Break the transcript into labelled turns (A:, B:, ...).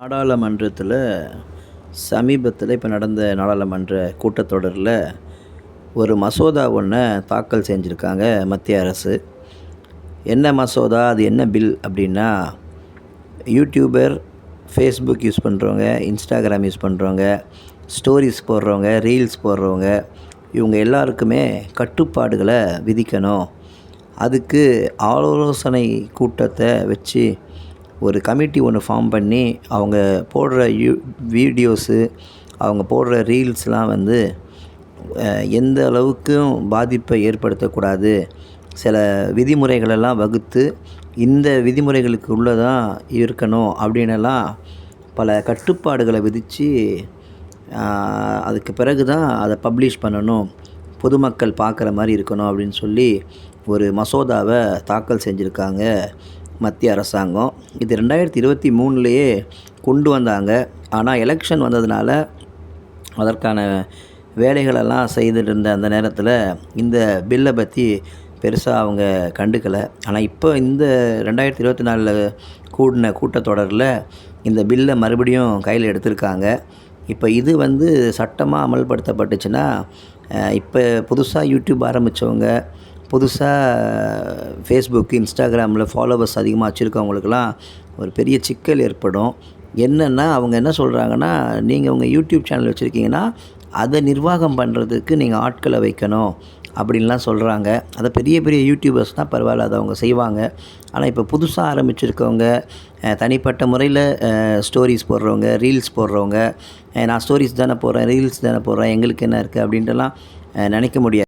A: நாடாளுமன்றத்தில் சமீபத்தில் இப்போ நடந்த நாடாளுமன்ற கூட்டத்தொடரில் ஒரு மசோதா ஒன்றை தாக்கல் செஞ்சுருக்காங்க மத்திய அரசு. என்ன மசோதா? அது என்ன பில் அப்படின்னா யூடியூபர் ஃபேஸ்புக் யூஸ் பண்ணுறவங்க இன்ஸ்டாகிராம் யூஸ் பண்ணுறவங்க ஸ்டோரிஸ் போடுறவங்க ரீல்ஸ் போடுறவங்க இவங்க எல்லாருக்குமே கட்டுப்பாடுகளை விதிக்கணும். அதுக்கு ஆலோசனை கூட்டத்தை வச்சு ஒரு கமிட்டி ஒன்று ஃபார்ம் பண்ணி அவங்க போடுற யூ வீடியோஸு அவங்க போடுற ரீல்ஸ்லாம் வந்து எந்த அளவுக்கும் பாதிப்பை ஏற்படுத்தக்கூடாது. சில விதிமுறைகளெல்லாம் வகுத்து இந்த விதிமுறைகளுக்கு உள்ளே தான் இருக்கணும் அப்படின்லாம் பல கட்டுப்பாடுகளை விதித்து அதுக்கு பிறகு தான் அதை பப்ளிஷ் பண்ணணும். பொதுமக்கள் பார்க்குற மாதிரி இருக்கணும் அப்படின்னு சொல்லி ஒரு மசோதாவை தாக்கல் செஞ்சுருக்காங்க. மத்திய அரசாங்கம் இது ரெண்டாயிரத்தி இருபத்தி மூணுலேயே கொண்டு வந்தாங்க. ஆனால் எலெக்ஷன் வந்ததுனால அதற்கான வேலைகளெல்லாம் செய்துட்டு இருந்த அந்த நேரத்தில் இந்த பில்லை பற்றி பெருசாக அவங்க கண்டுக்கலை. ஆனால் இப்போ இந்த ரெண்டாயிரத்தி இருபத்தி நாலில் கூடின கூட்டத்தொடரில் இந்த பில்லை மறுபடியும் கையில் எடுத்திருக்காங்க. இப்போ இது வந்து சட்டமாக அமல்படுத்தப்பட்டுச்சுன்னா இப்போ புதுசாக யூடியூப் ஆரம்பித்தவங்க புதுசாக ஃபேஸ்புக் இன்ஸ்டாகிராமில் ஃபாலோவர்ஸ் அதிகமாக வச்சுருக்கவங்களுக்கெல்லாம் ஒரு பெரிய சிக்கல் ஏற்படும். என்னென்னா அவங்க என்ன சொல்கிறாங்கன்னா நீங்கள் உங்கள் யூடியூப் சேனல் வச்சுருக்கீங்கன்னா அதை நிர்வாகம் பண்ணுறதுக்கு நீங்கள் ஆட்களை வைக்கணும். அப்படின்லாம் சொல்கிறாங்க அதை பெரிய பெரிய யூடியூபர்ஸ் தான் பரவாயில்ல அதை அவங்க செய்வாங்க. ஆனால் இப்போ புதுசாக ஆரம்பிச்சிருக்கவங்க தனிப்பட்ட முறையில் ஸ்டோரிஸ் போடுறவங்க ரீல்ஸ் போடுறவங்க நான் ஸ்டோரிஸ் தானே போடுறேன் ரீல்ஸ் தானே போடுறேன் எங்களுக்கு என்ன இருக்குது அப்படின்ட்டுலாம் நினைக்க முடியாது.